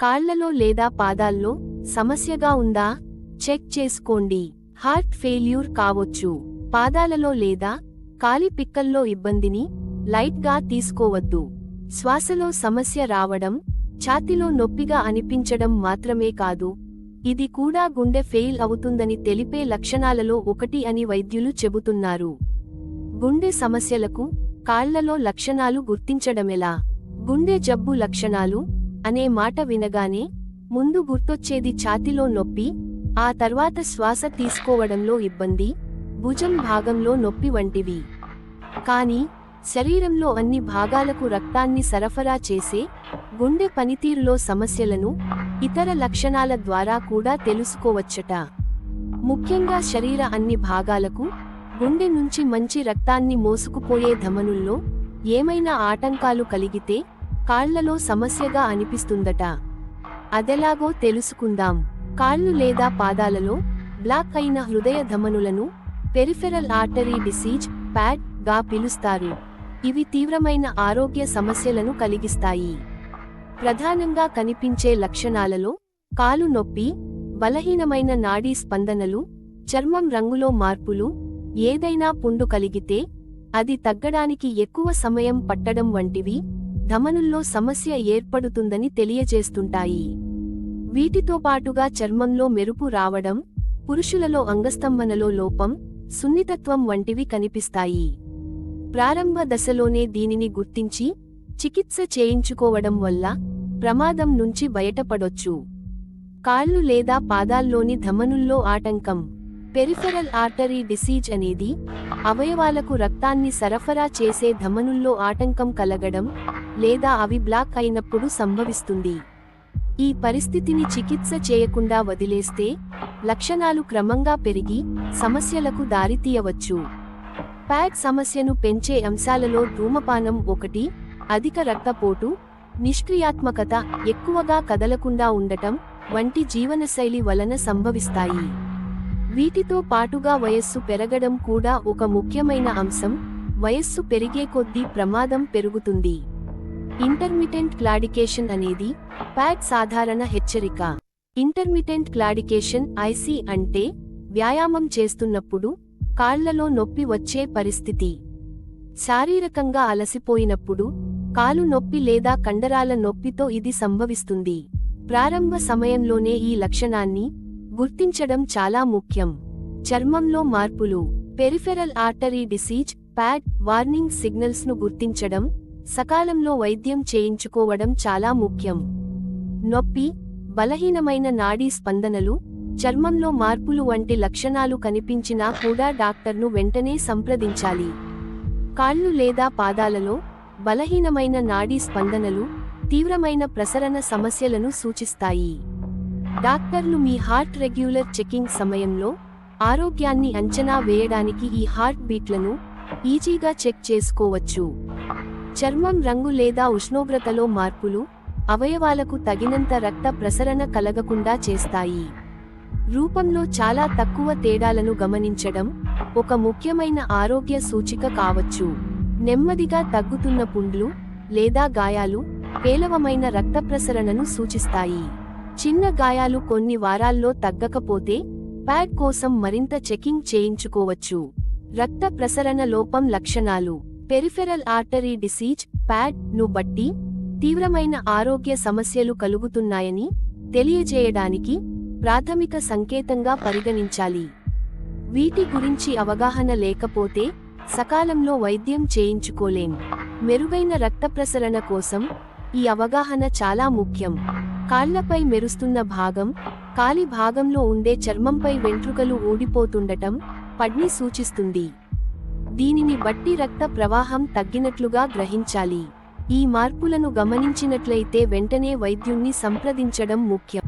కాళ్ళలో లేదా పాదాల్లో సమస్యగా ఉందా? చెక్ చేసుకోండి. హార్ట్ ఫెయిల్యూర్ కావచ్చు. పాదాలలో లేదా కాలి పిక్కల్లో ఇబ్బందిని లైట్గా తీసుకోవద్దు. శ్వాసలో సమస్య రావడం ఛాతిలో నొప్పిగా అనిపించడం మాత్రమే కాదు. ఇది కూడా గుండె ఫెయిల్ అవుతుందని తెలిపే లక్షణాలలో ఒకటి అని వైద్యులు చెబుతున్నారు. గుండె సమస్యలకు కాళ్ళలో లక్షణాలు గుర్తించడమెలా? గుండె జబ్బు లక్షణాలు అనే మాట వినగానే ముందు గుర్తొచ్చేది ఛాతిలో నొప్పి ఆ తర్వాత శ్వాస తీసుకోవడంలో ఇబ్బంది భుజం భాగంలో నొప్పి వంటివి. కానీ శరీరంలో అన్ని భాగాలకు రక్తాన్ని సరఫరా చేసే గుండె పనితీరులో సమస్యలను ఇతర లక్షణాల ద్వారా కూడా తెలుసుకోవచ్చట. ముఖ్యంగా శరీర అన్ని భాగాలకు గుండె నుంచి మంచి రక్తాన్ని మోసుకుపోయే ధమనుల్లో ఏమైనా ఆటంకాలు కలిగితే కాళ్ళలో సమస్యగా అనిపిస్తుందట. అదెలాగో తెలుసుకుందాం. కాళ్ళు లేదా పాదాలలో బ్లాక్ అయిన హృదయ ధమనులను పెరిఫెరల్ ఆర్టరీ డిసీజ్ ప్యాడ్గా పిలుస్తారు. ఇవి తీవ్రమైన ఆరోగ్య సమస్యలను కలిగిస్తాయి. ప్రధానంగా కనిపించే లక్షణాలలో కాలు నొప్పి బలహీనమైన నాడీ స్పందనలు చర్మం రంగులో మార్పులు ఏదైనా పుండు కలిగితే అది తగ్గడానికి ఎక్కువ సమయం పట్టడం వంటివి ధమనుల్లో సమస్య ఏర్పడుతుందని తెలియజేస్తుంటాయి. వీటితో పాటుగా చర్మంలో మెరుపు రావడం పురుషులలో అంగస్తంభనలో లోపం సున్నితత్వం వంటివి కనిపిస్తాయి. ప్రారంభ దశలోనే దీనిని గుర్తించి చికిత్స చేయించుకోవడం వల్ల ప్రమాదం నుంచి బయటపడొచ్చు. కాళ్ళు లేదా పాదాల్లోని ధమనుల్లో ఆటంకం పెరిఫెరల్ ఆర్టరీ డిసీజ్ అనేది అవయవాలకు రక్తాన్ని సరఫరా చేసే ధమనుల్లో ఆటంకం కలగడం లేదా అవి బ్లాక్ అయినప్పుడు సంభవిస్తుంది. ఈ పరిస్థితిని చికిత్స చేయకుండా వదిలేస్తే లక్షణాలు క్రమంగా పెరిగి సమస్యలకు దారితీయవచ్చు ప్యాక్ సమస్యను పెంచే అంశాలలో ధూమపానం ఒకటి అధిక రక్తపోటు నిష్క్రియాత్మకత ఎక్కువగా కదలకుండా ఉండటం వంటి జీవనశైలి వలన సంభవిస్తాయి. వీటితో పాటుగా వయస్సు పెరగడం కూడా ఒక ముఖ్యమైన అంశం. వయస్సు పెరిగే కొద్దీ ప్రమాదం పెరుగుతుంది. ఇంటర్మిటెంట్ క్లాడికేషన్ అనేది ప్యాడ్ సాధారణ హెచ్చరిక. ఇంటర్మిటెంట్ క్లాడికేషన్ ఐసి అంటే వ్యాయామం చేస్తున్నప్పుడు కాళ్ళలో నొప్పి వచ్చే పరిస్థితి. శారీరకంగా అలసిపోయినప్పుడు కాలు నొప్పి లేదా కండరాల నొప్పితో ఇది సంభవిస్తుంది. ప్రారంభ సమయంలోనే ఈ లక్షణాన్ని గుర్తించడం చాలా ముఖ్యం. చర్మంలో మార్పులు peripheral artery disease pad warning సిగ్నల్స్ను గుర్తించడం సకాలంలో వైద్యం చేయించుకోవడం చాలా ముఖ్యం. నొప్పి బలహీనమైన నాడీ స్పందనలు చర్మంలో మార్పులు వంటి లక్షణాలు కనిపించినా కూడా డాక్టర్ను వెంటనే సంప్రదించాలి. కాళ్ళు లేదా పాదాలలో బలహీనమైన నాడీ స్పందనలు తీవ్రమైన ప్రసరణ సమస్యలను సూచిస్తాయి. డాక్టర్లు మీ హార్ట్ రెగ్యులర్ చెకింగ్ సమయంలో ఆరోగ్యాన్ని అంచనా వేయడానికి ఈ హార్ట్ బీట్లను ఈజీగా చెక్ చేసుకోవచ్చు. చర్మం రంగు లేదా ఉష్ణోగ్రతలో మార్పులు అవయవాలకు తగినంత రక్త ప్రసరణ కలగకుండా చేస్తాయి. రూపంలో చాలా తక్కువ తేడాలను గమనించడం ఒక ముఖ్యమైన ఆరోగ్య సూచిక కావచ్చు. నెమ్మదిగా తగ్గుతున్న పుండ్లు లేదా గాయాలు పేలవమైన రక్త ప్రసరణను సూచిస్తాయి. చిన్న గాయాలు కొన్ని వారాల్లో తగ్గకపోతే ప్యాడ్ కోసం మరింత చెకింగ్ చేయించుకోవచ్చు. రక్త ప్రసరణ లోపం లక్షణాలు పెరిఫెరల్ ఆర్టరీ డిసీజ్ ప్యాడ్ను బట్టి తీవ్రమైన ఆరోగ్య సమస్యలు కలుగుతున్నాయని తెలియజేయడానికి ప్రాథమిక సంకేతంగా పరిగణించాలి. వీటి గురించి అవగాహన లేకపోతే సకాలంలో వైద్యం చేయించుకోలేం. మెరుగైన రక్త ప్రసరణ కోసం ఈ అవగాహన చాలా ముఖ్యం. కాళ్ళపై మెరుస్తున్న భాగం కాలి భాగంలో ఉండే చర్మంపై వెంట్రుకలు ఊడిపోతుండటం పడ్ని సూచిస్తుంది. దీనిని బట్టి రక్త ప్రవాహం తగ్గినట్లుగా గ్రహించాలి. ఈ మార్పులను గమనించినట్లయితే వెంటనే వైద్యుణ్ణి సంప్రదించడం ముఖ్యం.